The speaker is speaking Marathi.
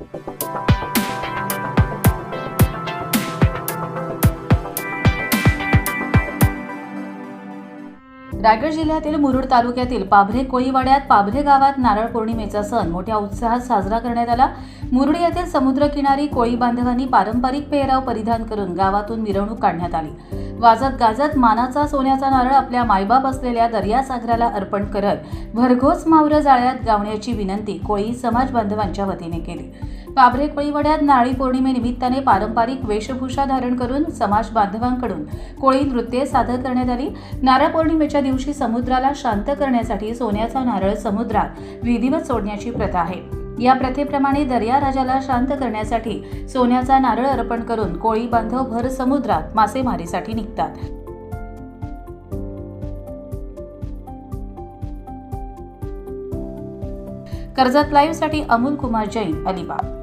रायगड जिल्ह्यातील मुरुड तालुक्यातील पाभरे कोळीवाड्यात पाभरे गावात नारळ पौर्णिमेचा सण मोठ्या उत्साहात साजरा करण्यात आला. मुरुड येथील समुद्रकिनारी कोळी बांधवांनी पारंपरिक पेहराव परिधान करून गावातून मिरवणूक काढण्यात आली. वाजत गाजत मानाचा सोन्याचा नारळ आपल्या मायबाप असलेल्या दर्यासागराला अर्पण करत भरघोस मावरं जाळ्यात गावण्याची विनंती कोळी समाज बांधवांच्या वतीने केली. पाभरे कोळीवाड्यात नाळी पौर्णिमेनिमित्ताने पारंपरिक वेशभूषा धारण करून समाज बांधवांकडून कोळी नृत्ये सादर करण्यात आली. नारळ पौर्णिमेच्या दिवशी समुद्राला शांत करण्यासाठी सोन्याचा नारळ समुद्रात विधिवत सोडण्याची प्रथा आहे. या प्रथेप्रमाणे दर्या राजाला शांत करण्यासाठी सोन्याचा नारळ अर्पण करून कोळी बांधव भर समुद्रात मासेमारीसाठी निघतात. कर्जत लाईव्हसाठी अमोल कुमार जैन अलिबाग.